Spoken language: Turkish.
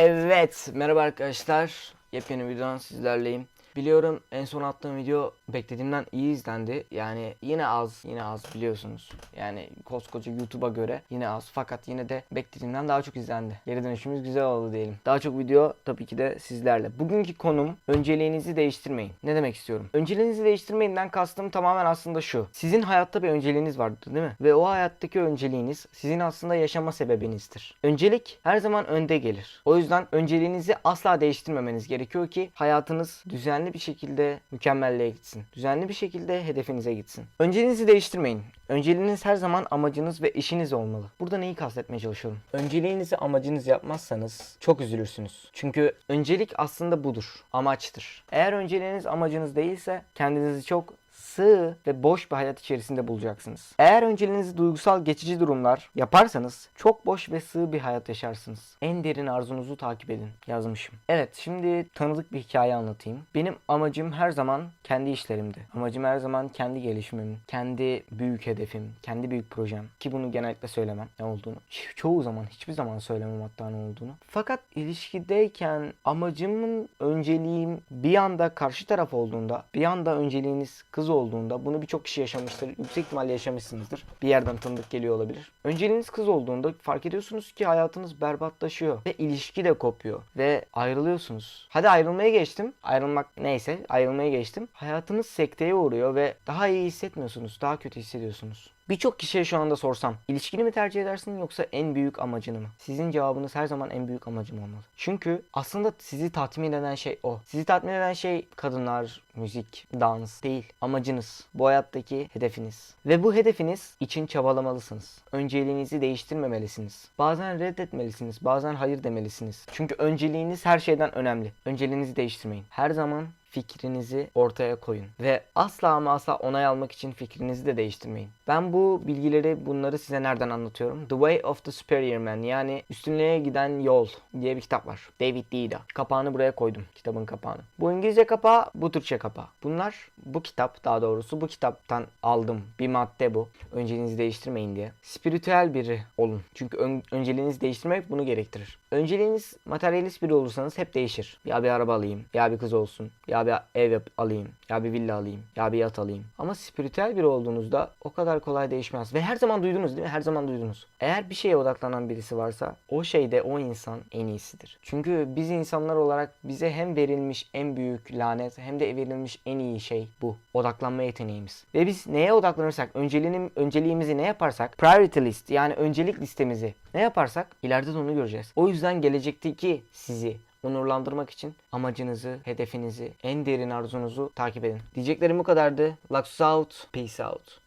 Evet, merhaba arkadaşlar. Yepyeni videodan sizlerleyim. Biliyorum en son attığım video beklediğimden iyi izlendi. Yani yine az, yine az biliyorsunuz. Yani koskoca YouTube'a göre yine az. Fakat yine de beklediğimden daha çok izlendi. Geri dönüşümüz güzel oldu diyelim. Daha çok video tabii ki de sizlerle. Bugünkü konum önceliğinizi değiştirmeyin. Ne demek istiyorum? Önceliğinizi değiştirmeyinden kastım tamamen aslında şu. Sizin hayatta bir önceliğiniz vardır değil mi? Ve o hayattaki önceliğiniz sizin aslında yaşama sebebinizdir. Öncelik her zaman önde gelir. O yüzden önceliğinizi asla değiştirmemeniz gerekiyor ki hayatınız düzenli bir şekilde mükemmelliğe gitsin. Düzenli bir şekilde hedefinize gitsin. Önceliğinizi değiştirmeyin. Önceliğiniz her zaman amacınız ve işiniz olmalı. Burada neyi kastetmeye çalışıyorum? Önceliğinizi amacınız yapmazsanız çok üzülürsünüz. Çünkü öncelik aslında budur. Amaçtır. Eğer önceliğiniz amacınız değilse kendinizi çok sığ ve boş bir hayat içerisinde bulacaksınız. Eğer önceliğinizi duygusal geçici durumlar yaparsanız çok boş ve sığ bir hayat yaşarsınız. En derin arzunuzu takip edin yazmışım. Evet şimdi tanıdık bir hikaye anlatayım. Benim amacım her zaman kendi işlerimdi. Amacım her zaman kendi gelişimim, kendi büyük hedefim, kendi büyük projem. Ki bunu genellikle söylemem ne olduğunu. Ço- Çoğu zaman hiçbir zaman söylemem hatta ne olduğunu. Fakat ilişkideyken amacımın önceliğim bir anda karşı taraf olduğunda, bir anda önceliğiniz kız olduğunda bunu birçok kişi yaşamıştır. Yüksek ihtimalle yaşamışsınızdır. Bir yerden tanıdık geliyor olabilir. Önceliğiniz kız olduğunda fark ediyorsunuz ki hayatınız berbatlaşıyor ve ilişki de kopuyor ve ayrılıyorsunuz. Hadi ayrılmaya geçtim. Ayrılmak neyse ayrılmaya geçtim. Hayatınız sekteye uğruyor ve daha iyi hissetmiyorsunuz. Daha kötü hissediyorsunuz. Birçok kişiye şu anda sorsam ilişkini mi tercih edersin yoksa en büyük amacını mı? Sizin cevabınız her zaman en büyük amacım olmalı. Çünkü aslında sizi tatmin eden şey o. Sizi tatmin eden şey kadınlar, müzik, dans değil. Amacınız. Bu hayattaki hedefiniz. Ve bu hedefiniz için çabalamalısınız. Önceliğinizi değiştirmemelisiniz. Bazen reddetmelisiniz. Bazen hayır demelisiniz. Çünkü önceliğiniz her şeyden önemli. Önceliğinizi değiştirmeyin. Her zaman fikrinizi ortaya koyun. Ve asla ama asla onay almak için fikrinizi de değiştirmeyin. Ben bu bilgileri bunları size nereden anlatıyorum? The Way of the Superior Man yani Üstünlüğe Giden Yol diye bir kitap var. David Deida. Kapağını buraya koydum. Kitabın kapağını. Bu İngilizce kapağı, bu Türkçe kapağı. Bunlar bu kitap daha doğrusu bu kitaptan aldım. Bir madde bu. Önceliğinizi değiştirmeyin diye. Spiritüel biri olun. Çünkü ön- önceliğinizi değiştirmek bunu gerektirir. Önceliğiniz materyalist biri olursanız hep değişir. Ya bir araba alayım, ya bir kız olsun, ya bir ev yap- alayım, ya bir villa alayım, ya bir yat alayım. Ama spiritüel biri olduğunuzda o kadar kolay değişmez. Ve her zaman duydunuz değil mi? Her zaman duydunuz. Eğer bir şeye odaklanan birisi varsa o şeyde o insan en iyisidir. Çünkü biz insanlar olarak bize hem verilmiş en büyük lanet hem de verilmiş en iyi şey bu. Odaklanma yeteneğimiz. Ve biz neye odaklanırsak, önceliğim, önceliğimizi ne yaparsak, priority list yani öncelik listemizi ne yaparsak ileride de onu göreceğiz. O yüzden gelecekteki sizi onurlandırmak için amacınızı, hedefinizi, en derin arzunuzu takip edin. Diyeceklerim bu kadardı. Lux out, peace out.